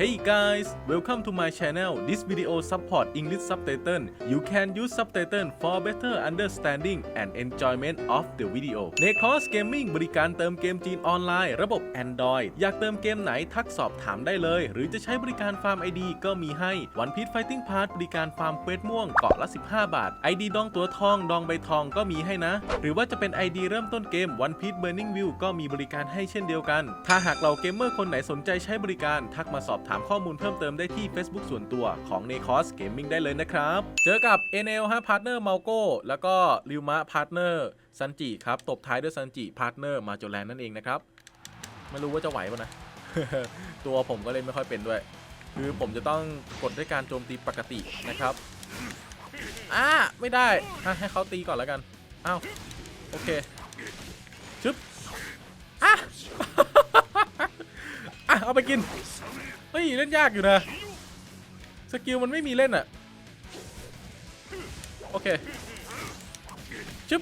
Hey guys, welcome to my channel. This video support English subtitle. You can use subtitle for better understanding and enjoyment of the video. n e c o s Gaming บริการเติมเกมจีนออนไลน์ระบบ Android อยากเติมเกมไหนทักสอบถามได้เลย หรือจะใช้บริการฟาร์ม ID ก็มีให้ One Piece Fighting Pass บริการฟาร์มเควสม่วงเกาะละ 15 บาท ID ดองตัวทอง ดองใบทองก็มีให้นะ หรือว่าจะเป็น ID เริ่มต้นเกม One Piece Burning View ก็มีบริการให้เช่นเดียวกัน ถ้าหากเราเกมเมอร์คนไหนสนใจใช้บริการทักมาสอบถามข้อมูลเพิ่มเติมได้ที่ Facebook ส่วนตัวของ n e c o s Gaming ได้เลยนะครับ เจอกับ NL ฮะพาร์ทเนอร์มาโก้แล้วก็ริวมะพาร์ทเนอร์ซันจิครับ ตบท้ายด้วยซันจิพาร์ทเนอร์มาโจแลนนั่นเองนะครับ ไม่รู้ว่าจะไหวป่ะนะ ตัวผมก็เล่นไม่ค่อยเป็นด้วย คือผมจะต้องกดด้วยการโจมตีปกตินะครับอ่าไม่ได้ให้เขาตีก่อนแล้วกันอ้าวโอเคชึบอะอะเอาไปกิน เฮ้ย เล่นยากอยู่นะ สกิลมันไม่มีเล่นอะโอเคชึบ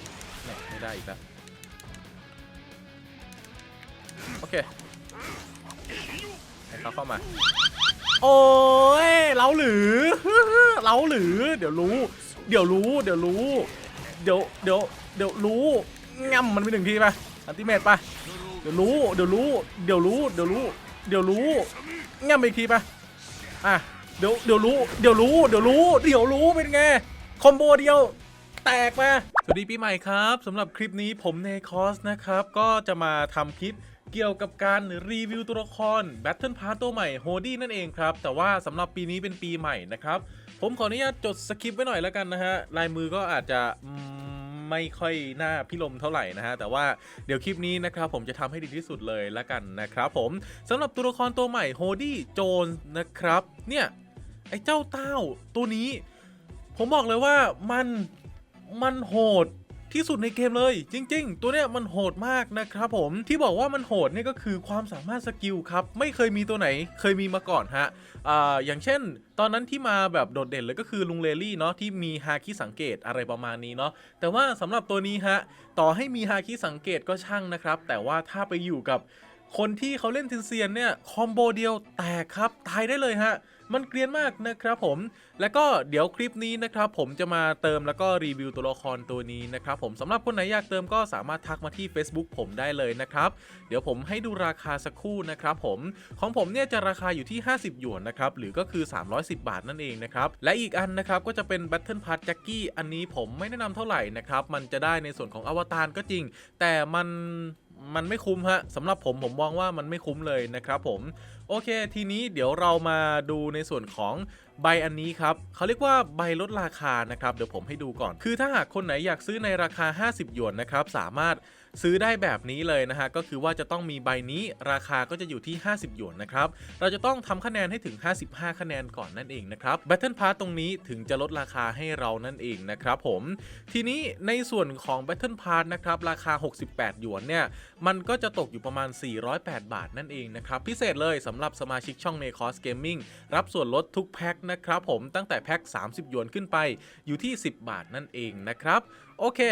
ไม่ได้อีกแล้วโอเคให้เขาเข้ามา โอ้ยเราหรือเราหรือ เดี๋ยวรู้ เดี๋ยวรู้ เดี๋ยวรู้ เดี๋ยว เดี๋ยว เดี๋ยวรู้ง่ำมันไปหนึ่งทีไปอันติเมตไปเดี๋ยวรู้ เดี๋ยวรู้ เดี๋ยวรู้ เดี๋ยวรู้ เดี๋ยวรู้เง่ำไปอีกทีไปอะเดี๋ยวเดี๋ยวรู้เดี๋ยวรู้เดี๋ยวรู้เดี๋ยวรู้เป็นไงคอมโบเดียวแตกมาสวัสดีปีใหม่ครับสำหรับคลิปนี้ผมเนคอสนะครับ ก็จะมาทำคลิปเกี่ยวกับการรีวิวตัวละคร Battle Pass ตัวใหม่โฮดี้นั่นเองครับ แต่ว่าสำหรับปีนี้เป็นปีใหม่นะครับ ผมขออนุญาตจดสคริปต์ไว้หน่อยแล้วกันนะฮะ ลายมือก็อาจจะ ไม่ค่อยน่าพิลมเท่าไหร่นะฮะแต่ว่าเดี๋ยวคลิปนี้นะครับผมจะทำให้ดีที่สุดเลยละกันนะครับผมสำหรับตัวละครตัวใหม่โฮดี้โจนนะครับเนี่ยไอ้เจ้าเต้าตัวนี้ ผมบอกเลยว่ามันมันโหด ที่สุดในเกมเลย จริง ๆ ตัวเนี้ยมันโหดมากนะครับผมที่บอกว่ามันโหดเนี่ยก็คือความสามารถสกิลครับ ไม่เคยมีตัวไหนเคยมีมาก่อนฮะอ่าอย่างเช่น ตอนนั้นที่มาแบบโดดเด่นเลยก็คือลุงเลลี่เนาะที่มีฮาคิสังเกตอะไรประมาณนี้เนาะแต่ว่าสำหรับตัวนี้ฮะต่อให้มีฮาคิสังเกตก็ช่างนะครับ แต่ว่าถ้าไปอยู่กับคนที่เขาเล่นทินเซียนเนี่ยคอมโบเดียวแตกครับตายได้เลยฮะ มันเกรียนมากนะครับผม แล้วก็เดี๋ยวคลิปนี้นะครับผมจะมาเติมแล้วก็รีวิวตัวละครตัวนี้นะครับผมสำหรับคนไหนอยากเติมก็สามารถทักมาที่ Facebook ผมได้เลยนะครับเดี๋ยวผมให้ดูราคาสักครู่นะครับผมของผมเนี่ยจะราคาอยู่ที่ 50 หยวนนะครับหรือก็คือ 310 บาทนั่นเองนะครับและอีกอันนะครับก็จะเป็น Battle Pass Jackie อันนี้ผมไม่แนะนำเท่าไหร่นะครับมันจะได้ในส่วนของอวตารก็จริง แต่มันมันไม่คุ้มฮะสำหรับผมผมมองว่ามันไม่คุ้มเลยนะครับผม โอเค ทีนี้เดี๋ยวเรามาดูในส่วนของใบอันนี้ครับเขาเรียกว่าใบลดราคานะครับ เดี๋ยวผมให้ดูก่อน คือถ้าหากคนไหนอยากซื้อในราคา 50 หยวนนะครับ สามารถ ซื้อได้แบบนี้เลยนะฮะก็คือว่าจะต้องมีใบนี้ราคาก็จะอยู่ที่ 50 หยวนนะครับเราจะต้องทำคะแนนให้ถึง 55 คะแนนก่อนนั่นเองนะครับ Battle Pass ตรงนี้ถึงจะลดราคาให้เรานั่นเองนะครับผม ทีนี้ในส่วนของ Battle Pass นะครับราคา 68 หยวนเนี่ยมันก็จะตกอยู่ประมาณ 408 บาทนั่นเองนะครับพิเศษเลยสำหรับสมาชิกช่อง n e c o s Gaming รับส่วนลดทุกแพ็คนะครับผมตั้งแต่แพ็ค 30 หยวนขึ้นไปอยู่ที่ 10 บาทนั่นเองนะครับโอเค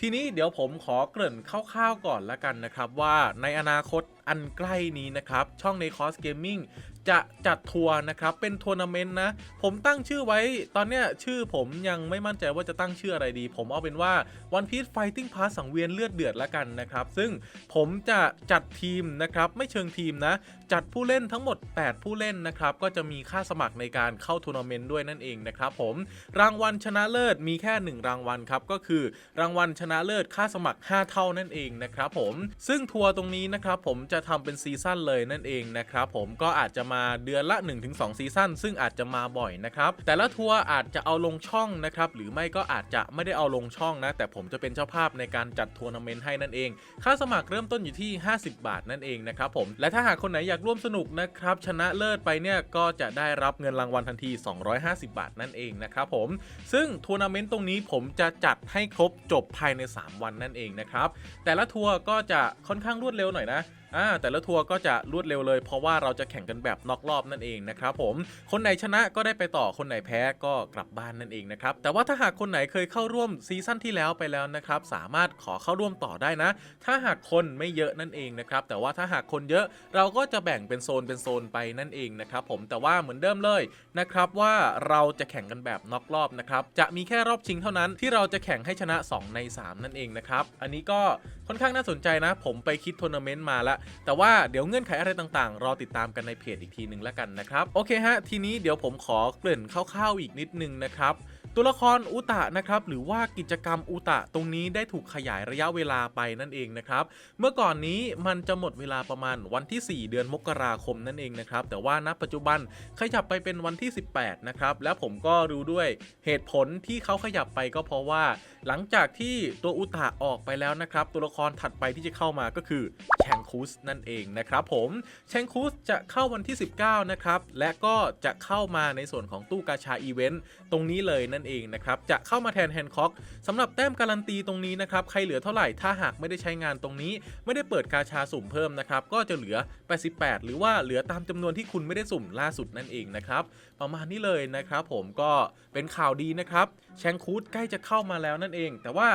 ทีนี้เดี๋ยวผมขอเกริ่นคร่าวๆก่อนละกันนะครับ ว่าในอนาคตอันใกล้นี้นะครับ ช่อง n e c o s Gaming จะจัดทัวร์นะครับ เป็นทัวร์นาเมนต์นะ ผมตั้งชื่อไว้ตอนเนี้ยชื่อผมยังไม่มั่นใจว่าจะตั้งชื่ออะไรดี ผมเอาเป็นว่า One Piece Fighting Pass สังเวียนเลือดเดือดละกันนะครับ ซึ่งผมจะจัดทีมนะครับ ไม่เชิงทีมนะจัดผู้เล่นทั้งหมด 8 ผู้เล่นนะครับ ก็จะมีค่าสมัครในการเข้าทัวร์นาเมนต์ด้วยนั่นเองนะครับผม รางวัลชนะเลิศมีแค่ 1 รางวัลครับ ก็คือรางวัลชนะเลิศค่าสมัคร 5 เท่านั่นเองนะครับผม ซึ่งทัวร์ตรงนี้นะครับผมจะทำเป็นซีซั่นเลยนั่นเองนะครับผม ก็อาจจะมาเดือนละ 1-2 ซีซั่น ซึ่งอาจจะมาบ่อยนะครับ แต่ละทัวร์อาจจะเอาลงช่องนะครับ หรือไม่ก็อาจจะไม่ได้เอาลงช่องนะ แต่ผมจะเป็นเจ้าภาพในการจัดทัวร์นาเมนต์ให้นั่นเอง ค่าสมัครเริ่มต้นอยู่ที่ 50 บาทนั่นเองนะครับผม และถ้าหากคนไหนอยากร่วมสนุกนะครับ ชนะเลิศไปเนี่ยก็จะได้รับเงินรางวัลทันที 250 บาทนั่นเองนะครับผม ซึ่งทัวร์นาเมนต์ตรงนี้ผมจะจัดให้ครบจบภายใน 3 วันนั่นเองนะครับ แต่ละทัวร์ก็จะค่อนข้างรวดเร็วหน่อยนะ อ่าแต่ละทัวร์ก็จะรวดเร็วเลย เพราะว่าเราจะแข่งกันแบบน็อกรอบนั่นเองนะครับผมคนไหนชนะก็ได้ไปต่อคนไหนแพ้ก็กลับบ้านนั่นเองนะครับแต่ว่าถ้าหากคนไหนเคยเข้าร่วมซีซั่นที่แล้วไปแล้วนะครับสามารถขอเข้าร่วมต่อได้นะ ถ้าหากคนไม่เยอะนั่นเองนะครับแต่ว่าถ้าหากคนเยอะเราก็จะแบ่งเป็นโซนเป็นโซนไปนั่นเองนะครับผมแต่ว่าเหมือนเดิมเลยนะครับว่าเราจะแข่งกันแบบน็อกรอบนะครับจะมีแค่รอบชิงเท่านั้นที่เราจะแข่งให้ชนะ 2 ใน 3 นั่นเองนะครับอันนี้ก็ ค่อนข้างน่าสนใจนะ ผมไปคิดทัวร์นาเมนต์มาแล้วแต่ว่าเดี๋ยวเงื่อนไขอะไรต่างๆ รอติดตามกันในเพจอีกทีหนึ่งแล้วกันนะครับ โอเคฮะ ทีนี้เดี๋ยวผมขอเกริ่นคร่าวๆอีกนิดนึงนะครับตัวละครอุตะนะครับหรือว่ากิจกรรมอุตะตรงนี้ได้ถูกขยายระยะเวลาไปนั่นเองนะครับเมื่อก่อนนี้มันจะหมดเวลาประมาณวันที่ 4 เดือนมกราคมนั่นเองนะครับแต่ว่าณปัจจุบันขยับไปเป็นวันที่ 18นะครับแล้วผมก็รู้ด้วยเหตุผลที่เขาขยับไปก็เพราะว่า หลังจากที่ตัวอุตะออกไปแล้วนะครับ ตัวละครถัดไปที่จะเข้ามาก็คือแชงคุสนั่นเองนะครับผมแชงคุสจะเข้าวันที่ 19 นะครับ และก็จะเข้ามาในส่วนของตู้กาชาอีเวนต์ตรงนี้เลยนั่นเองนะครับ จะเข้ามาแทนแฮนค็อกสำหรับแต้มการันตีตรงนี้นะครับ ใครเหลือเท่าไหร่ถ้าหากไม่ได้ใช้งานตรงนี้ ไม่ได้เปิดกาชาสุ่มเพิ่มนะครับ ก็จะเหลือ 88 หรือว่าเหลือตามจำนวนที่คุณไม่ได้สุ่มล่าสุดนั่นเองนะครับ ประมาณนี้เลยนะครับผมก็เป็นข่าวดีนะครับแชงคูดใกล้จะเข้ามาแล้วนั่นเองแต่ว่า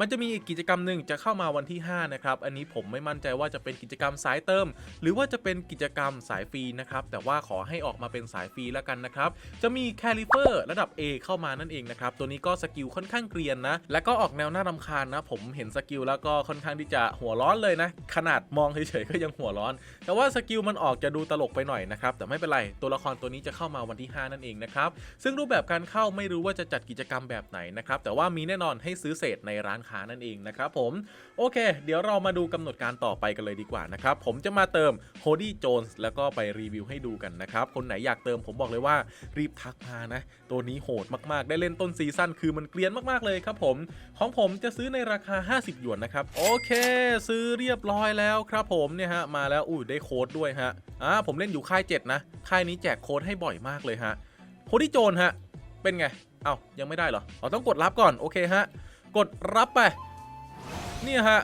มันจะมีอีกกิจกรรมหนึ่งจะเข้ามาวันที่ 5 นะครับ อันนี้ผมไม่มั่นใจว่าจะเป็นกิจกรรมสายเติม หรือว่าจะเป็นกิจกรรมสายฟรีนะครับ แต่ว่าขอให้ออกมาเป็นสายฟรีแล้วกันนะครับ จะมีแคลิเฟอร์ระดับ A เข้ามานั่นเองนะครับ ตัวนี้ก็สกิลค่อนข้างเกรียนนะ และก็ออกแนวน่ารำคาญนะ ผมเห็นสกิลแล้วก็ค่อนข้างที่จะหัวร้อนเลยนะ ขนาดมองเฉยๆก็ยังหัวร้อน แต่ว่าสกิลมันออกจะดูตลกไปหน่อยนะครับ แต่ไม่เป็นไร ตัวละครตัวนี้จะเข้ามาวันที่ 5 นั่นเองนะครับ ซึ่งรูปแบบการเข้าไม่รู้ว่าจะจัดกิจกรรมแบบไหนนะครับ แต่ว่ามีแน่นอนให้ซื้อเศษในร้านค้านั่นเองนะครับผม โอเค เดี๋ยวเรามาดูกำหนดการต่อไปกันเลยดีกว่านะครับ ผมจะมาเติม h o d y Jones แล้วก็ไปรีวิวให้ดูกันนะครับ คนไหนอยากเติมผมบอกเลยว่ารีบทักมานะ ตัวนี้โหดมากๆ ได้เล่นต้นซีซั่นคือมันเกลียนมากๆเลยครับผม ของผมจะซื้อในราคา 50 หยวนนะครับ โอเค ซื้อเรียบร้อยแล้วครับผมเนี่ยฮะมาแล้วอุ้ยได้โค้ดด้วยฮะอ่าผมเล่นอยู่ค่าย 7 นะ ค่ายนี้แจกโค้ดให้บ่อยมากเลยฮะโฮดี้โจนฮะเป็นไงเอ้ายังไม่ได้เหรอเราต้องกดรับก่อน โอเคฮะ กดรับไป เนี่ยฮะ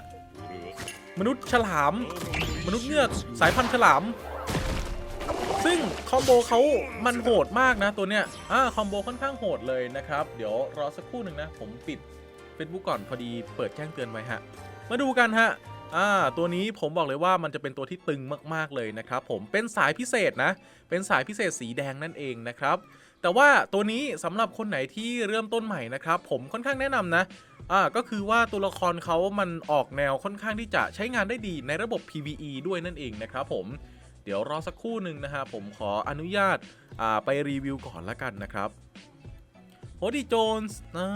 มนุษย์ฉลาม มนุษย์เงือกสายพันธุ์ฉลาม ซึ่งคอมโบเขามันโหดมากนะตัวเนี้ย อ่าคอมโบค่อนข้างโหดเลยนะครับ เดี๋ยวรอสักครู่หนึ่งนะ ผมปิด Facebook ก่อนพอดีเปิดแจ้งเตือนไว้ฮะ มาดูกันฮะ อ่า ตัวนี้ผมบอกเลยว่ามันจะเป็นตัวที่ตึงมากๆเลยนะครับผม เป็นสายพิเศษนะ เป็นสายพิเศษสีแดงนั่นเองนะครับ แต่ว่าตัวนี้สำหรับคนไหนที่เริ่มต้นใหม่นะครับ ผมค่อนข้างแนะนำนะอ่าก็คือว่าตัวละครเขามันออกแนวค่อนข้างที่จะใช้งานได้ดีในระบบ PVE ด้วยนั่นเองนะครับผมเดี๋ยวรอสักครู่หนึ่งนะฮะผมขออนุญาตอ่าไปรีวิวก่อนละกันนะครับ โฮดี้โจนส์อ่า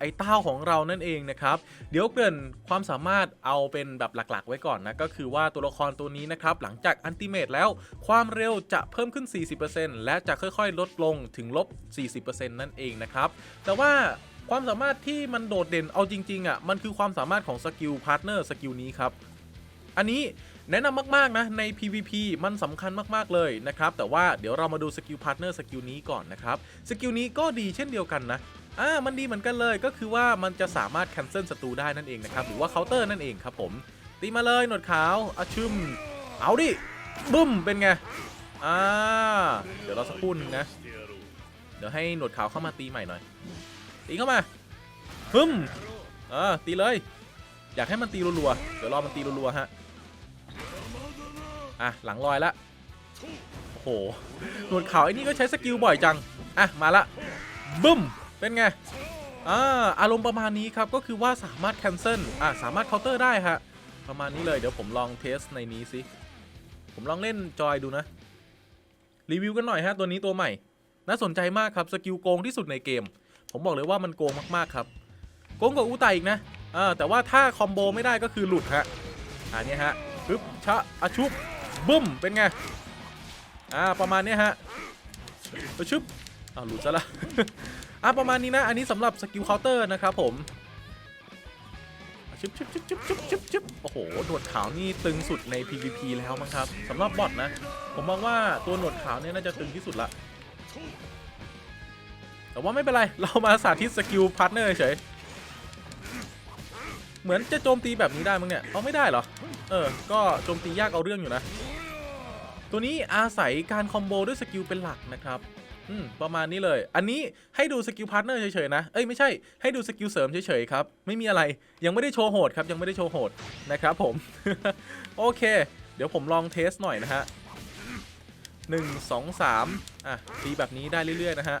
ไอ้เต้าของเรานั่นเองนะครับ เดี๋ยวเกริ่นความสามารถเอาเป็นแบบหลักๆ ไว้ก่อนนะ ก็คือว่าตัวละครตัวนี้นะครับ หลังจากอันติเมตแล้วความเร็วจะเพิ่มขึ้น 40%และจะค่อยๆ ลดลงถึงลบ 40%นั่นเองนะครับ แต่ว่าความสามารถที่มันโดดเด่นเอาจริงๆอะมันคือความสามารถของสกิลพาร์ทเนอร์สกิลนี้ครับอันนี้ แนะนำมาก ๆ นะ ใน PVP มันสำคัญมากๆเลยนะครับ แต่ว่าเดี๋ยวเรามาดูสกิลพาร์ทเนอร์สกิลนี้ก่อนนะครับ สกิลนี้ก็ดีเช่นเดียวกันนะอ่ามันดีเหมือนกันเลยก็คือว่ามันจะสามารถ cancel ศัตรูได้นั่นเองนะครับ หรือว่า counter นั่นเองครับผม ตีมาเลยหนวดขาวอาชึม เอาดิบึ้มเป็นไง อ่า เดี๋ยวเราสักครู่นนะ เดี๋ยวให้หนวดขาวเข้ามาตีใหม่หน่อย ตีเข้ามาฮึมอ่าตีเลย อยากให้มันตีรัวๆ เดี๋ยวรอมันตีรัวๆฮะ อะหลังลอยละโอ้โหหนวดขาวไอ้นี่ก็ใช้สกิลบ่อยจัง อะ มาละบึ้ม เป็นไงอ่าอารมณ์ประมาณนี้ครับ ก็คือว่าสามารถ cancel อะสามารถ counter ได้ฮะ ประมาณนี้เลยเดี๋ยวผมลองเทสในนี้สิ ผมลองเล่นจอยดูนะ รีวิวกันหน่อยฮะ ตัวนี้ตัวใหม่ น่าสนใจมากครับ สกิลโกงที่สุดในเกม ผมบอกเลยว่ามันโกงมากๆครับ โกงกว่าอูไตอีกนะอ่าแต่ว่าถ้าคอมโบไม่ได้ก็คือหลุดฮะอันนี้ฮะปึ๊บชะอาชุบ บึ้ม เป็นไง อ่า ประมาณเนี้ยฮะอาชุบอ้าวหลุดซะละ อ่าประมาณนี้นะ อันนี้สำหรับสกิลเคาน์เตอร์นะครับผมชุบชุบชุบชุบชุบชุบชุบโอ้โห หนวดขาวนี่ตึงสุดใน PVP แล้วมั้งครับสำหรับบอทนะ ผมมองว่าตัวหนวดขาวเนี่ยน่าจะตึงที่สุดละ แต่ว่าไม่เป็นไร เรามาสาธิตสกิลพาร์ทเนอร์เฉยเหมือนจะโจมตีแบบนี้ได้มั้งเนี่ย เอาไม่ได้เหรอ เออ ก็โจมตียากเอาเรื่องอยู่นะ ตัวนี้อาศัยการคอมโบด้วยสกิลเป็นหลักนะครับอืมประมาณนี้เลย อันนี้ให้ดูสกิลพาร์ทเนอร์เฉยๆนะ เอ้ยไม่ใช่ ให้ดูสกิลเสริมเฉยๆครับ ไม่มีอะไร ยังไม่ได้โชว์โหดครับ ยังไม่ได้โชว์โหดนะครับผม โอเค เดี๋ยวผมลองเทสหน่อยนะฮะหนึ่งสองสามอะ ตีแบบนี้ได้เรื่อยๆนะฮะ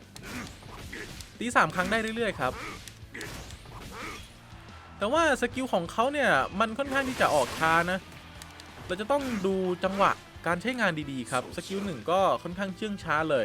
ตีสามครั้งได้เรื่อยๆครับ แต่ว่าสกิลของเขาเนี่ย มันค่อนข้างที่จะออกช้านะ เราจะต้องดูจังหวะ การใช้งานดีๆครับสกิลหนึ่งก็ค่อนข้างเชื่องช้าเลย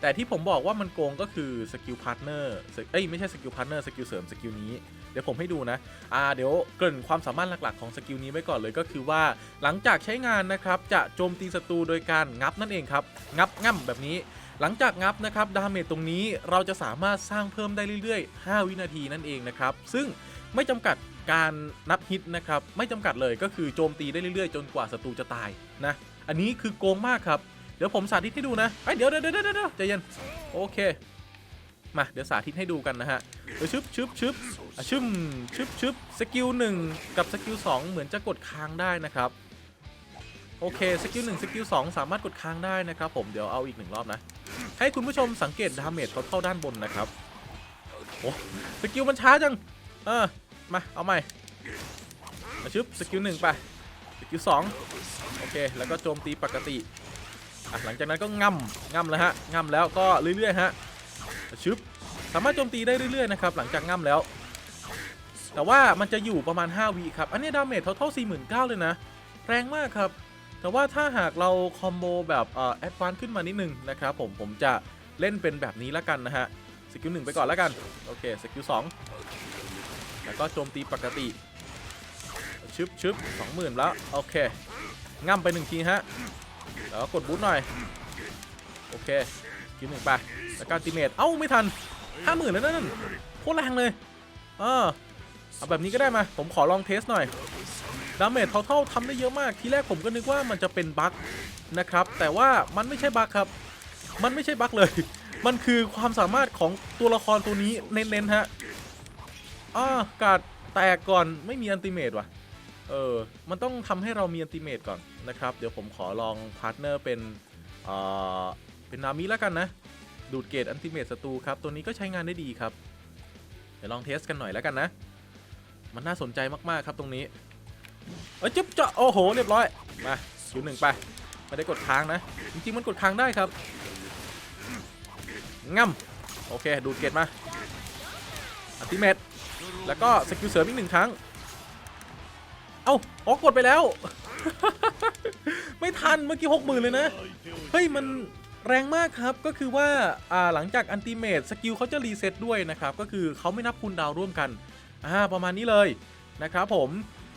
แต่ที่ผมบอกว่ามันโกงก็คือสกิลพาร์ทเนอร์เอ้ยไม่ใช่สกิลพาร์ทเนอร์สกิลเสริมสกิลนี้เดี๋ยวผมให้ดูนะอ่าเดี๋ยวเกริ่นความสามารถหลักๆของสกิลนี้ไว้ก่อนเลยก็คือว่าหลังจากใช้งานนะครับจะโจมตีศัตรูโดยการงับนั่นเองครับงับง่ำแบบนี้หลังจากงับนะครับดาเมจตรงนี้เราจะสามารถสร้างเพิ่มได้เรื่อยๆ 5 วินาทีนั่นเองนะครับ ซึ่งไม่จำกัดการนับฮิตนะครับ ไม่จำกัดเลยก็คือโจมตีได้เรื่อยๆ จนกว่าศัตรูจะตายนะ อันนี้คือโกงมากครับ เดี๋ยวผมสาธิตให้ดูนะเดี๋ยวเดี๋ยวเดี๋ยวเดี๋ยวใจเย็น โอเค มาเดี๋ยวสาธิตให้ดูกันนะฮะเดี๋ยวชึบชึบชึบชึมชึบชึบสกิลหนึ่งกับสกิลสองเหมือนจะกดค้างได้นะครับ โอเค สกิลหนึ่งสกิลสองสามารถกดค้างได้นะครับ ผม เดี๋ยวเอาอีกหนึ่งรอบนะ ให้คุณผู้ชมสังเกตดาเมจเขาเข้าด้านบนนะครับ โอ้สกิลมันช้าจัง เออ มา เอาใหม่มาชึบสกิลหนึ่งไป สกิลสองโอเค แล้วก็โจมตีปกติอะหลังจากนั้นก็ง่ำง่ำแล้วฮะง่ำแล้วก็เรื่อยๆฮะชึบสามารถโจมตีได้เรื่อยๆนะครับหลังจากง่ำแล้ว แต่ว่ามันจะอยู่ประมาณ 5วิครับ อันนี้ดาเมจเท่าๆ49,000เลยนะ แรงมากครับ แต่ว่าถ้าหากเราคอมโบแบบเออแอดวานซ์ขึ้นมานิดนึงนะครับผมผมจะเล่นเป็นแบบนี้ล้วกันนะฮะสกิลหนึ่งไปก่อนแล้วกัน โอเคสกิลสองแล้วก็โจมตีปกติ ชึบชึบสองหมื่นแล้ว โอเคง่ำไปหนึ่งทีฮะ แล้วกดบูทหน่อย โอเคกิลหนึ่งไป แล้วก็อัลติเมตเอ้า ไม่ทันห้าหมื่นแล้วนั่นโคตรแรงเลยเออเอาแบบนี้ก็ได้มา ผมขอลองเทสหน่อย ดาเมจเท่าๆทำได้เยอะมาก ทีแรกผมก็นึกว่ามันจะเป็นบั๊กนะครับ แต่ว่ามันไม่ใช่บั๊กครับ มันไม่ใช่บั๊กเลย มันคือความสามารถของตัวละครตัวนี้เน้นๆฮะอ่ากาดแตกก่อนไม่มีอันติเมตว่ะ เออ มันต้องทำให้เรามีอันติเมตก่อนนะครับ เดี๋ยวผมขอลองพาร์ทเนอร์เป็นเอ่อเป็นนามิแล้วกันนะ ดูดเกตอันติเมตศัตรูครับ ตัวนี้ก็ใช้งานได้ดีครับ เดี๋ยวลองเทสกันหน่อยแล้วกันนะ มันน่าสนใจมากๆครับตรงนี้ เอ้ยจึ๊บจะโอ้โห เรียบร้อย มาคิวหนึ่งไป ไม่ได้กดค้างนะ จริงๆ มันกดค้างได้ครับง่ำโอเค ดูดเกตมาอัลติเมตแล้วก็สกิลเสริมอีกหนึ่งครั้ง เอ้าอ๋อกดไปแล้ว ไม่ทันเมื่อกี้หกหมื่นเลยนะ เฮ้ย มันแรงมากครับก็คือว่าอ่าหลังจากอันติเมตสกิลเขาจะรีเซ็ตด้วยนะครับ ก็คือเขาไม่นับคูลดาวร่วมกันอ่าประมาณนี้เลยนะครับผม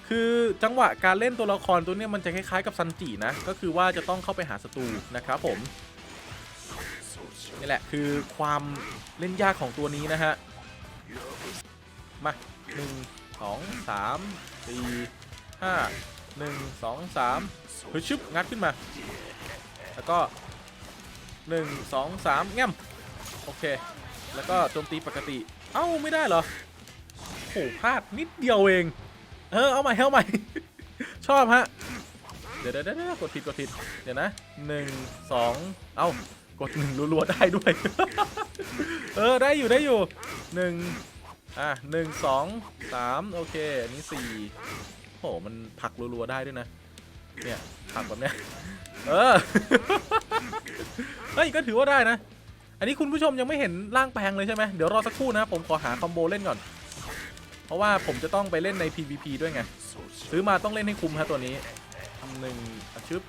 คือจังหวะการเล่นตัวละครตัวเนี้ยมันจะคล้ายๆกับซันจินะ ก็คือว่าจะต้องเข้าไปหาศัตรูนะครับผมนี่แหละคือความเล่นยากของตัวนี้นะฮะ มาหนึ่งสองสามสี่ ห้าหนึ่งสองสามเฮ้ยชึบงัดขึ้นมา แล้วก็หนึ่งสองสามแง้มโอเค แล้วก็โจมตีปกติ เอ้าไม่ได้เหรอโหพลาดนิดเดียวเอง เออเอาใหม่เอาใหม่ ชอบฮะเดี๋ยวเดี๋ยวเดี๋ยวกดผิดกดผิด เดี๋ยวนะหนึ่งสองเอ้ากดหนึ่งรัวๆได้ด้วย เออได้อยู่ได้อยู่หนึ่งอะหนึ่งสองสามโอเคอันนี้สี่ โหมันผักรัวๆได้ด้วยนะ เนี่ยผักแบบเนี้ย เออ เฮ้ยก็ถือว่าได้นะ อันนี้คุณผู้ชมยังไม่เห็นร่างแปลงเลยใช่ไหมเดี๋ยวรอสักครู่นะผมขอหาคอมโบเล่นก่อน เพราะว่าผมจะต้องไปเล่นใน PVP ด้วยไง ซื้อมาต้องเล่นให้คุ้มฮะตัวนี้หนึ่งชึบ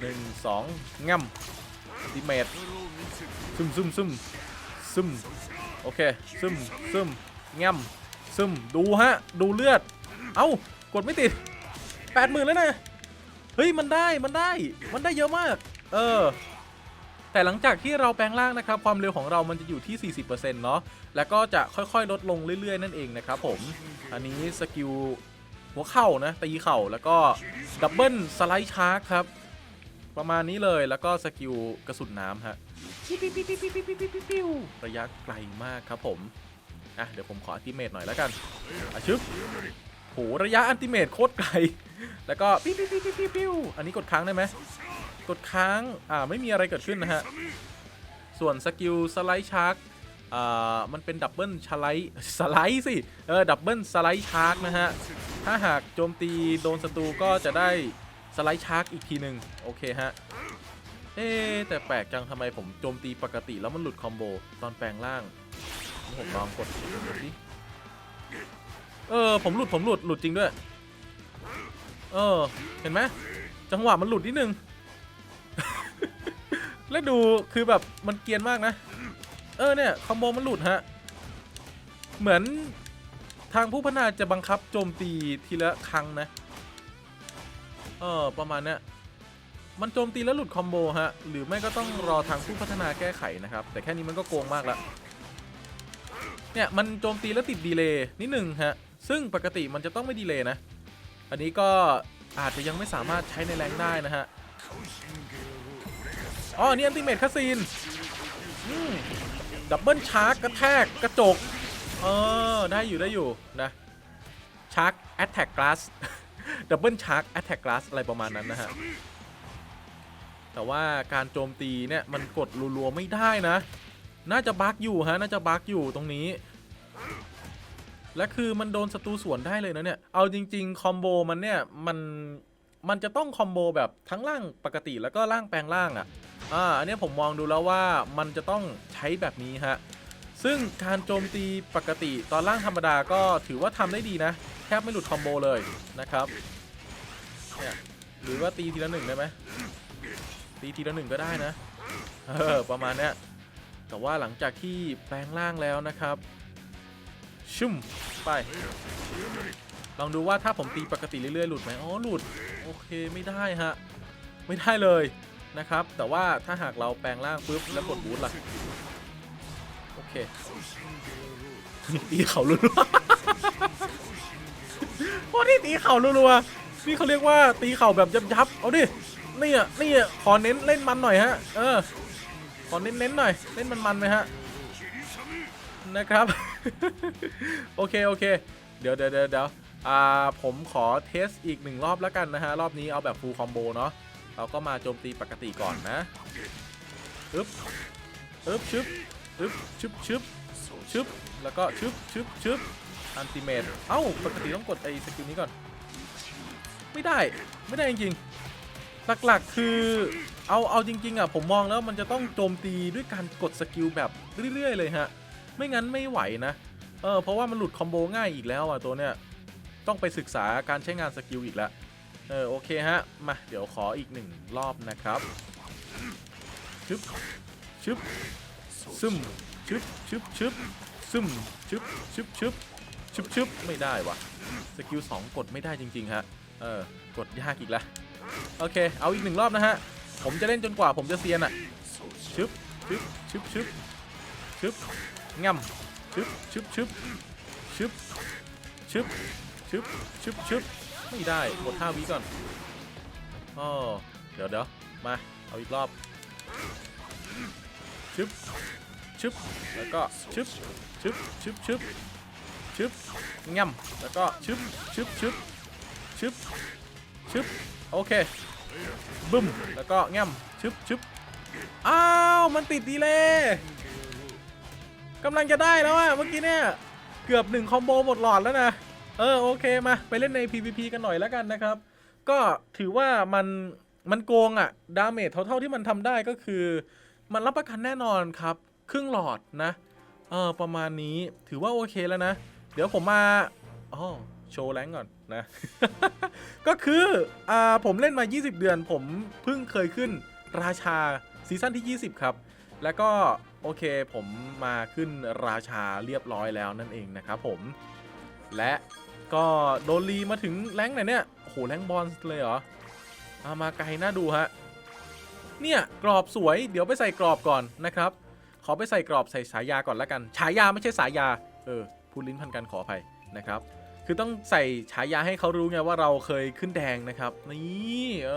หนึ่งสองง่ำดิเมตซึมซึมซึมซึมโอเคซึมซึมง่ำซึมดูฮะ ดูเลือด เอ้า กดไม่ติดแปดหมื่นแล้วนะ เฮ้ย มันได้ มันได้ มันได้เยอะมาก เออ แต่หลังจากที่เราแปลงร่างนะครับ ความเร็วของเรามันจะอยู่ที่ 40%เนาะ แล้วก็จะค่อยๆ ลดลงเรื่อยๆ นั่นเองนะครับผม อันนี้สกิลหัวเข่านะ ตีเข่า แล้วก็ดับเบิลสไลด์ชาร์คครับ ประมาณนี้เลย แล้วก็สกิลกระสุนน้ำฮะระยะไกลมากครับผม อะ เดี๋ยวผมขออัติเมตหน่อยแล้วกันอะชึบ โหระยะอันติเมตโคตรไกล แล้วก็ปิ้วปิ้วปิ้วปิ้วปิ้วอันนี้กดค้างได้ไหมกดค้าง อ่า ไม่มีอะไรเกิดขึ้นนะฮะ ส่วนสกิลสไลด์ชาร์กอ่า มันเป็นดับเบิลสไลด์สไลด์สิ เออ ดับเบิลสไลด์ชาร์กนะฮะ ถ้าหากโจมตีโดนศัตรูก็จะได้สไลด์ชาร์กอีกทีหนึ่งโอเคฮะ เอ๊แต่แปลกจังทำไมผมโจมตีปกติแล้วมันหลุดคอมโบตอนแปลงร่าง ผมลองกดดูดิ เออผมหลุดผมหลุดหลุดจริงด้วย เออ เห็นไหมจังหวะมันหลุดนิดนึง แล้วดูคือแบบมันเกียนมากนะ เออเนี่ยคอมโบมันหลุดฮะ เหมือนทางผู้พัฒนาจะบังคับโจมตีทีละครั้งนะ เออประมาณเนี้ยมันโจมตีแล้วหลุดคอมโบฮะ หรือไม่ก็ต้องรอทางผู้พัฒนาแก้ไขนะครับ แต่แค่นี้มันก็โกงมากละเนี่ยมันโจมตีแล้วติดดีเลย์นิดหนึ่งฮะ ซึ่งปกติมันจะต้องไม่ดีเลยนะ อันนี้ก็อาจจะยังไม่สามารถใช้ในแรงได้นะฮะ อ๋อันนี่อันติเมทคาซีนดับเบิลชาร์กกระแทกกระจก เออ ได้อยู่ได้อยู่นะชาร์กแอตแทกกลาสดับเบิลชาร์กแอตแทกกลาสอะไรประมาณนั้นนะฮะ แต่ว่าการโจมตีเนี่ย มันกดรัวๆไม่ได้นะ น่าจะบั๊กอยู่ฮะ น่าจะบั๊กอยู่ตรงนี้ และคือมันโดนศัตรูสวนได้เลยนะเนี่ย เอาจริง ๆ คอมโบมันเนี่ย มันมันจะต้องคอมโบแบบทั้งร่างปกติแล้วก็ร่างแปลงร่างอะ่ะ อ่า อันนี้ผมมองดูแล้วว่ามันจะต้องใช้แบบนี้ฮะ ซึ่งการโจมตีปกติตอนร่างธรรมดาก็ถือว่าทำได้ดีนะ แทบไม่หลุดคอมโบเลยนะครับ เนี่ย หรือว่าตีทีละหนึ่งได้ไหม ตีทีละหนึ่งก็ได้นะ เออ ประมาณเนี้ยแต่ว่าหลังจากที่แปลงร่างแล้วนะครับ ชุ่มไป ลองดูว่าถ้าผมตีปกติเรื่อยๆหลุดไหมอ๋อหลุด โอเคไม่ได้ฮะ ไม่ได้เลยนะครับ แต่ว่าถ้าหากเราแปลงร่างปุ๊บแล้วกดบูทล่ะ โอเคตีเข่ารัวๆโอ้นี่ตีเข่ารัวๆนี่เขาเรียกว่าตีเข่าแบบยับๆเอาดินี่อะนี่อะขอเน้นเล่นมันหน่อยฮะ เออ ขอเน้นเน้นๆหน่อย เล่นมันๆไหมฮะ นะครับ โอเคโอเคเดี๋ยวเดี๋ยวเดี๋ยวเดี๋ยวอ่าผมขอเทสอีกหนึ่งรอบแล้วกันนะฮะ รอบนี้เอาแบบฟูลคอมโบเนาะเราก็มาโจมตีปกติก่อนนะอึ๊บอึ๊บชึบอึ๊บชึบชึบชึบแล้วก็ชึบชึบชึบอันติเมตเอ้าปกติต้องกดไอ้สกิลนี้ก่อน ไม่ได้ไม่ได้จริงๆหลักๆคือเอาเอาจริง ๆอะผมมองแล้วมันจะต้องโจมตีด้วยการกดสกิลแบบเรื่อยๆเลยฮะ ไม่งั้นไม่ไหวนะ เออ เพราะว่ามันหลุดคอมโบง่ายอีกแล้วอะตัวเนี้ย ต้องไปศึกษาการใช้งานสกิลอีกแล้วเออ โอเคฮะ มา เดี๋ยวขออีกหนึ่งรอบนะครับ ชึบ ชึบ ซึม ชึบ ชึบ ชึบ ซึม ชึบ ชึบ ชึบ ชึบชึบไม่ได้วะสกิลสองกดไม่ได้จริงๆฮะ เออ กดยากอีกแล้วโอเค เอาอีกหนึ่งรอบนะฮะ ผมจะเล่นจนกว่าผมจะเซียนอะชึบชึบชึบชึบชึบ ง่ำชึบชึบชึบชึบชึบชึบชึบชึบไม่ได้กด5วิก่อนอ๋อเดี๋ยวเดี๋ยวมา เอาอีกรอบชึบชึบแล้วก็ชึบชึบชึบชึบชึบง่ำแล้วก็ชึบชึบชึบชึบชึบโอเคบึ้มแล้วก็ง่ำชึบชึบอ้าวมันติดดีเลย กำลังจะได้แล้วอะเมื่อกี้เนี่ย เกือบหนึ่งคอมโบหมดหลอดแล้วนะ เออโอเคมา ไปเล่นใน PVP กันหน่อยแล้วกันนะครับ ก็ถือว่ามันมันโกงอะดาเมจเท่าๆที่มันทำได้ก็คือ มันรับประกันแน่นอนครับ ครึ่งหลอดนะ เออประมาณนี้ถือว่าโอเคแล้วนะ เดี๋ยวผมมาอ๋อโชว์แรงก่อนนะ ก็คืออ่าผมเล่นมา 20 เดือน ผมเพิ่งเคยขึ้นราชาซีซั่นที่ 20 ครับ แล้วก็ โอเคผมมาขึ้นราชาเรียบร้อยแล้วนั่นเองนะครับผม และก็โดนรีมาถึงแรงไหนเนี่ยโหแรงบอลเลยเหรอเอามาไกลน่าดูฮะ เนี่ยกรอบสวยเดี๋ยวไปใส่กรอบก่อนนะครับ ขอไปใส่กรอบใส่ฉายาก่อนแล้วกัน ฉายาไม่ใช่สายา เออพูดลิ้นพันกันขออภัยนะครับ คือต้องใส่ฉายาให้เขารู้ไงว่าเราเคยขึ้นแดงนะครับ นี่เอ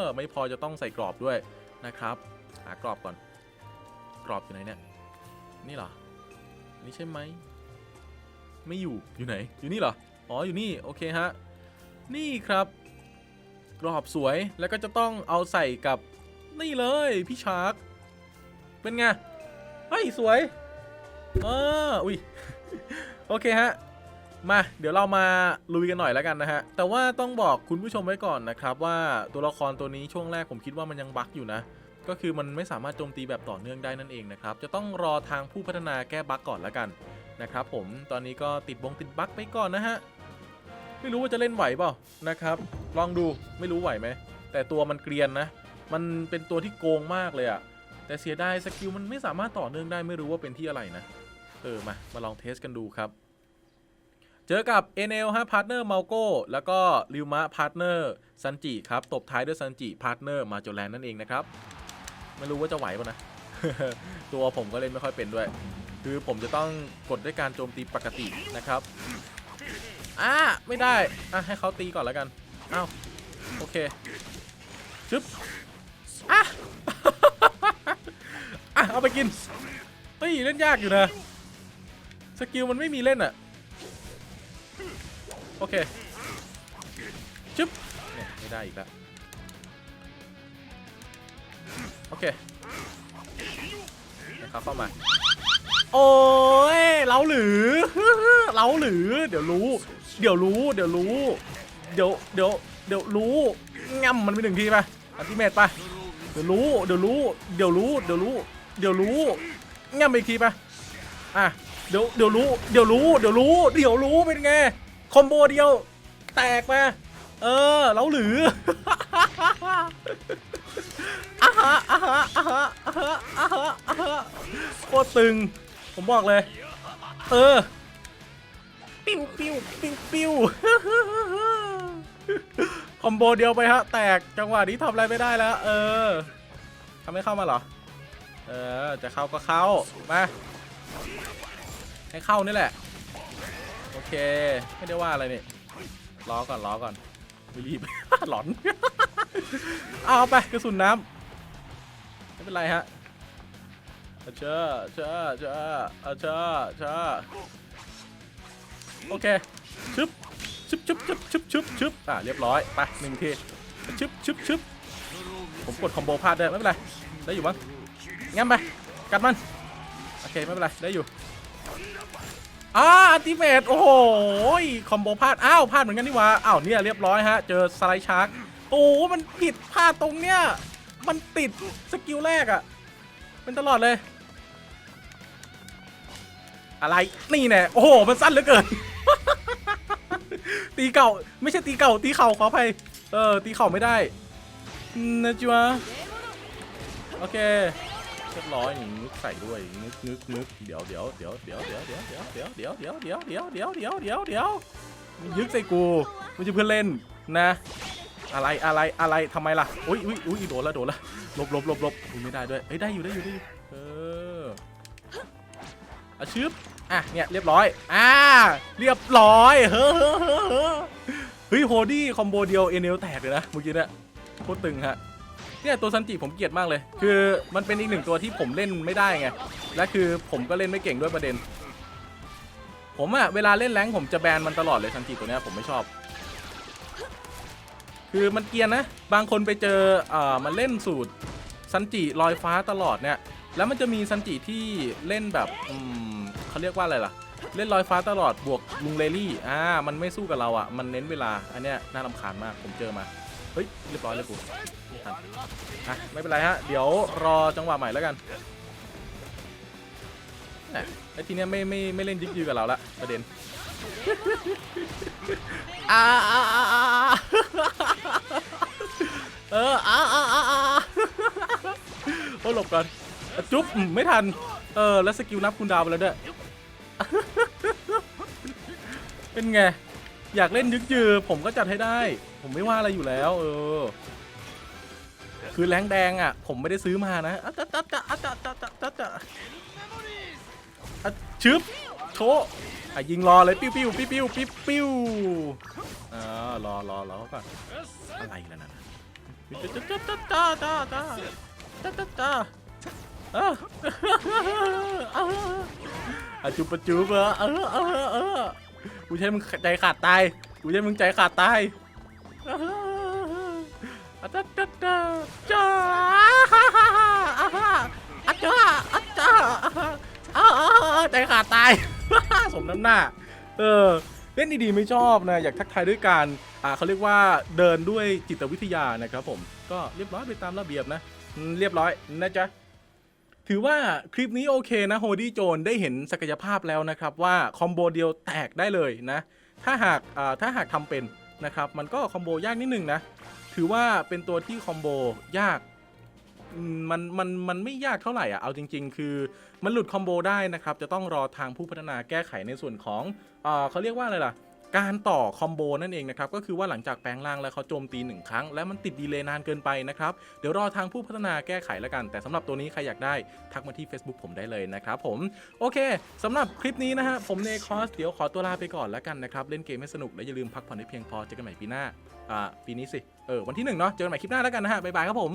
อไม่พอจะต้องใส่กรอบด้วยนะครับ หากรอบก่อน กรอบอยู่ไหนเนี่ย นี่เหรอ นี่ใช่ไหม ไม่อยู่ อยู่ไหน อยู่นี่เหรอ อ๋อ อยู่นี่ โอเคฮะ นี่ครับ กรอบสวย แล้วก็จะต้องเอาใส่กับ นี่เลยพี่ชาร์กเป็นไง เฮ้ย สวยเอออุ้ย โอเคฮะ มาเดี๋ยวเรามาลุยกันหน่อยแล้วกันนะฮะ แต่ว่าต้องบอกคุณผู้ชมไว้ก่อนนะครับว่าตัวละครตัวนี้ช่วงแรกผมคิดว่ามันยังบั๊กอยู่นะ ก็คือมันไม่สามารถโจมตีแบบต่อเนื่องได้นั่นเองนะครับ จะต้องรอทางผู้พัฒนาแก้บั๊กก่อนแล้วกันนะครับผมตอนนี้ก็ติดบงติดบั๊กไปก่อนนะฮะ ไม่รู้ว่าจะเล่นไหวเปล่านะครับ ลองดูไม่รู้ไหวไหม แต่ตัวมันเกรียนนะ มันเป็นตัวที่โกงมากเลยอะแต่เสียดายสกิลมันไม่สามารถต่อเนื่องได้ไม่รู้ว่าเป็นที่อะไรนะ เออมามาลองเทสกันดูครับ เจอกับ NL ฮะพาร์ทเนอร์มาโก้แล้วก็ริวมะพาร์ทเนอร์ซันจิครับตบท้ายด้วยซันจิพาร์ทเนอร์มาโจแลนนั่นเองนะครับ ไม่รู้ว่าจะไหวป่ะนะ ตัวผมก็เล่นไม่ค่อยเป็นด้วย คือผมจะต้องกดด้วยการโจมตีปกตินะครับอ่าไม่ได้อะให้เขาตีก่อนแล้วกันอ้าวโอเคชึบอะอะเอาไปกินเฮ้ยเล่นยากอยู่นะสกิลมันไม่มีเล่นอะโอเคชึบเนี่ยไม่ได้อีกแล้ว โอเคให้เขาเข้ามา โอ้ยเราหรือเราหรือ เดี๋ยวรู้ เดี๋ยวรู้ เดี๋ยวรู้ เดี๋ยว เดี๋ยว เดี๋ยวรู้ง่ำมันไปหนึ่งทีไปอัลติเมตไป เดี๋ยวรู้ เดี๋ยวรู้ เดี๋ยวรู้ เดี๋ยวรู้ เดี๋ยวรู้ง่ำไปอีกทีไป อะ เดี๋ยว เดี๋ยวรู้ เดี๋ยวรู้ เดี๋ยวรู้ เดี๋ยวรู้เป็นไง คอมโบเดียว แตกไป เออ เราหรือ อะฮะอะฮะอะฮะอะฮะอะฮะอะฮะโคตรตึง ผมบอกเลย เออ ปิ้วปิ้วปิ้วปิ้วคอมโบเดียวไปฮะ แตก จังหวะนี้ทำอะไรไม่ได้แล้ว เออทำไม่เข้ามาเหรอ เออ จะเข้าก็เข้า มา ให้เข้านี่แหละ โอเค ไม่ได้ว่าอะไรนี่ล้อก่อนล้อก่อนไม่รีบ หลอน เอาไปกระสุนน้ำไม่ เป็นไรฮะเชอเชอเชอเชอเชอโอเคชึบชึบชึบชึบชึบชึบชึบอะเรียบร้อยไปหนึ่งทีชึบชึบชึบผมกดคอมโบพลาดได้ไม่เป็นไรได้อยู่มั้งงั้นไปกัดมันโอเคไม่เป็นไรได้อยู่อ่าอัติเมตโอ้โหคอมโบพลาดอ้าวพลาดเหมือนกันนี่ว่าอ้าวเนี่ยเรียบร้อยฮะเจอสไลด์ชาร์กโอ้มันผิดพลาดตรงเนี้ย มันติดสกิลแรกอะเป็นตลอดเลย อะไร นี่แน่โอ้โห มันสั้นเหลือเกิน ตีเก่า ไม่ใช่ตีเก่า ตีเข่าขออภัย เออ ตีเข่าไม่ได้นะจ๊ะโอเคเรียบร้อยนี่นึกใส่ด้วยนึกนึกนึกเดี๋ยวเดี๋ยวเดี๋ยวเดี๋ยวเดี๋ยวเดี๋ยวเดี๋ยวเดี๋ยวเดี๋ยวเดี๋ยวเดี๋ยวเดี๋ยวเดี๋ยวเดี๋ยวเดี๋ยวเดี๋ยวมันยึกใส่กูมันจะเพื่อนเล่นนะ อะไรอะไรอะไรทำไมล่ะอุ้ยอุ้ยอุ้ยโดนแล้วโดนแล้วลบลบลบลบอุ๊ยไม่ได้ด้วยเอ้ยได้อยู่ได้อยู่ได้อยู่เอออาชึบอะเนี่ยเรียบร้อยอ่าเรียบร้อยเฮ้อเฮ้อเฮ้อเฮ้ยโฮดี้คอมโบเดียวเอเนลแตกเลยนะเมื่อกี้เนี่ยโคตรตึงฮะเนี่ยตัวซันจิผมเกลียดมากเลย คือมันเป็นอีกหนึ่งตัวที่ผมเล่นไม่ได้ไงและคือผมก็เล่นไม่เก่งด้วยประเด็น ผมอะเวลาเล่นแรงผมจะแบนมันตลอดเลยซันจิตัวเนี้ยผมไม่ชอบ คือมันเกียนนะ บางคนไปเจอเอ่อมันเล่นสูตรซันจิลอยฟ้าตลอดเนี่ย แล้วมันจะมีซันจิที่เล่นแบบอืมเขาเรียกว่าอะไรล่ะ เล่นลอยฟ้าตลอดบวกลุงเลลี่ อ่า มันไม่สู้กับเราอะ มันเน้นเวลา อันเนี้ยน่ารำคาญมาก ผมเจอมา เฮ้ย เรียบร้อยเลยกูไม่ทันอะไม่เป็นไรฮะ เดี๋ยวรอจังหวะใหม่แล้วกันไอ้ทีเนี้ยไม่ไม่ไม่เล่นยึกยือกับเราละประเด็นอ่า เอออ่าอ่าอ่าอ่าโอ้หลบก่อนจุ๊บไม่ทัน เออ แล้วสกิลนับคุณดาวไปแล้วด้วย เป็นไง อยากเล่นยึกยือ ผมก็จัดให้ได้ ผมไม่ว่าอะไรอยู่แล้ว เออ คือแรงแดงอะ ผมไม่ได้ซื้อมานะอะจ๊ะจ๊ะจ๊ะอะจ๊ะจ๊ะจ๊ะจ๊ะจ๊ะอะชึบโชอะยิงรอเลยปิ้วปิ้วปิ้วปิ้วปิ้วปิ้วอ่ารอรอรอก่อนอะไรแล่ะนั่นน่ะ จ๊ะจ๊ะจ๊ะจ๊ะจ๊ะจ๊ะจ๊ะจ๊ะจ๊ะเอออะจุบปะจุบเออเออเออเออกูจะให้มึงใจขาดตายกูจะให้มึงใจขาดตายอาจ้าจ้าจ้าจ้าอาจ้าอาจ้าใจขาดตายสมน้ำหน้า เออเล่นดีๆไม่ชอบนะ อยากทักทายด้วยการอ่า เขาเรียกว่าเดินด้วยจิตวิทยานะครับผมก็เรียบร้อยไปตามระเบียบนะ เรียบร้อยนะจ๊ะถือว่าคลิปนี้โอเคนะโฮดี้โจนได้เห็นศักยภาพแล้วนะครับว่าคอมโบเดียวแตกได้เลยนะ ถ้าหากอ่าถ้าหากทำเป็นนะครับ มันก็คอมโบยากนิดนึงนะ ถือว่าเป็นตัวที่คอมโบยากมันมันมันไม่ยากเท่าไหร่อะเอาจริง ๆ คือมันหลุดคอมโบได้นะครับ จะต้องรอทางผู้พัฒนาแก้ไขในส่วนของเอ่อเขาเรียกว่าอะไรล่ะ การต่อคอมโบนั่นเองนะครับก็คือว่าหลังจากแปลงร่างแล้วเขาโจมตีหนึ่งครั้ง แล้วมันติดดีเลย์นานเกินไปนะครับเดี๋ยวรอทางผู้พัฒนาแก้ไขแล้วกัน แต่สำหรับตัวนี้ใครอยากได้ทักมาที่ Facebook ผมได้เลยนะครับผมโอเคสำหรับคลิปนี้นะฮะผมเนคอสเดี๋ยวขอตัวลาไปก่อนแล้วกันนะครับเล่นเกมให้สนุกและอย่าลืมพักผ่อนให้เพียงพอเจอกันใหม่ปีหน้าอ่าปีนี้สิเออวันที่หนึ่งเนาะเจอกันใหม่คลิปหน้าแล้วกันนะฮะบ๊ายบายครับผม